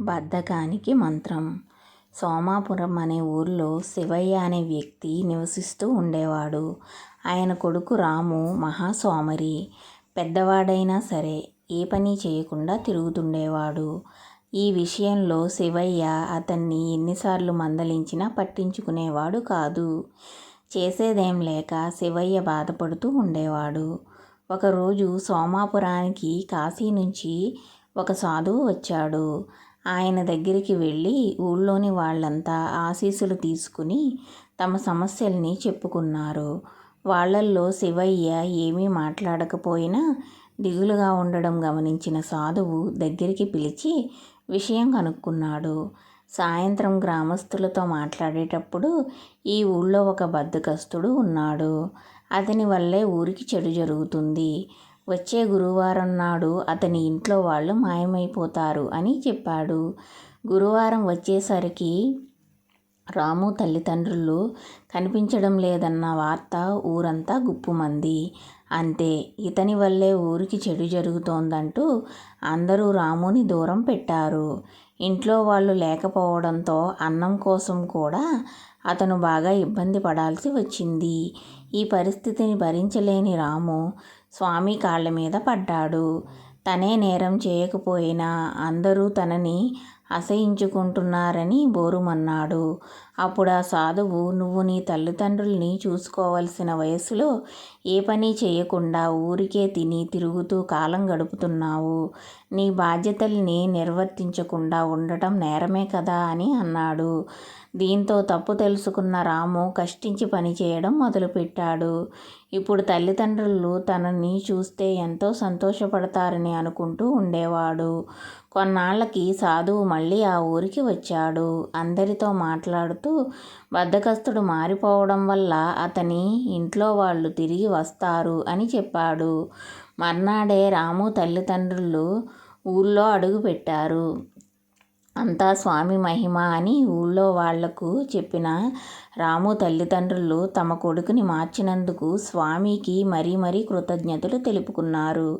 బద్ధకానికి మంత్రం. సోమాపురం అనే ఊర్లో శివయ్య అనే వ్యక్తి నివసిస్తూ ఉండేవాడు. ఆయన కొడుకు రాము మహా సోమరి పెద్దవాడైనా సరే ఏ పని చేయకుండా తిరుగుతుండేవాడు. ఈ విషయంలో శివయ్య అతన్ని ఎన్నిసార్లు మందలించినా పట్టించుకునేవాడు కాదు. చేసేదేం లేక శివయ్య బాధపడుతూ ఉండేవాడు. ఒకరోజు సోమాపురానికి కాశీ నుంచి ఒక సాధువు వచ్చాడు. ఆయన దగ్గరికి వెళ్ళి ఊళ్ళోని వాళ్ళంతా ఆశీస్సులు తీసుకుని తమ సమస్యల్ని చెప్పుకున్నారు. వాళ్ళల్లో శివయ్య ఏమీ మాట్లాడకపోయినా దిగులుగా ఉండడం గమనించిన సాధువు దగ్గరికి పిలిచి విషయం కనుక్కున్నాడు. సాయంత్రం గ్రామస్తులతో మాట్లాడేటప్పుడు ఈ ఊళ్ళో ఒక బద్దకస్తుడు ఉన్నాడు. అతని వల్లే ఊరికి చెడు జరుగుతుంది. వచ్చే గురువారం నాడు అతని ఇంట్లో వాళ్ళు మాయమైపోతారు అని చెప్పాడు. గురువారం వచ్చేసరికి రాము తల్లిదండ్రులు కనిపించడం లేదన్న వార్త ఊరంతా గుప్పుమంది. అంతే ఇతని వల్లే ఊరికి చెడు జరుగుతోందంటూ అందరూ రాముని దూరం పెట్టారు. ఇంట్లో వాళ్ళు లేకపోవడంతో అన్నం కోసం కూడా అతను బాగా ఇబ్బంది పడాల్సి వచ్చింది. ఈ పరిస్థితిని భరించలేని రాము స్వామి కాళ్ళ మీద పడ్డాడు. తనే నేరం చేయకపోయినా అందరూ తనని అసహించుకుంటున్నారని బోరుమన్నాడు. అప్పుడు ఆ సాధువు నువ్వు నీ తల్లిదండ్రుల్ని చూసుకోవలసిన వయసులో ఏ పని చేయకుండా ఊరికే తిని తిరుగుతూ కాలం గడుపుతున్నావు. నీ బాధ్యతల్ని నిర్వర్తించకుండా ఉండటం నేరమే కదా అని అన్నాడు. దీంతో తప్పు తెలుసుకున్న రాము కష్టించి పనిచేయడం మొదలుపెట్టాడు. ఇప్పుడు తల్లిదండ్రులు తనని చూస్తే ఎంతో సంతోషపడతారని అనుకుంటూ ఉండేవాడు. కొన్నాళ్ళకి సాధువు మళ్ళీ ఆ ఊరికి వచ్చాడు. అందరితో మాట్లాడుతూ బద్ధకస్తుడు మారిపోవడం వల్ల అతని ఇంట్లో వాళ్ళు తిరిగి వస్తారు అని చెప్పాడు. మర్నాడే రాము తల్లిదండ్రులు ఊళ్ళో అడుగుపెట్టారు అంతా స్వామి మహిమ అని ఊళ్ళో వాళ్ళకు చెప్పిన రాము తల్లిదండ్రులు తమ కొడుకుని మార్చినందుకు స్వామికి మరీ మరీ కృతజ్ఞతలు తెలుపుకున్నారు.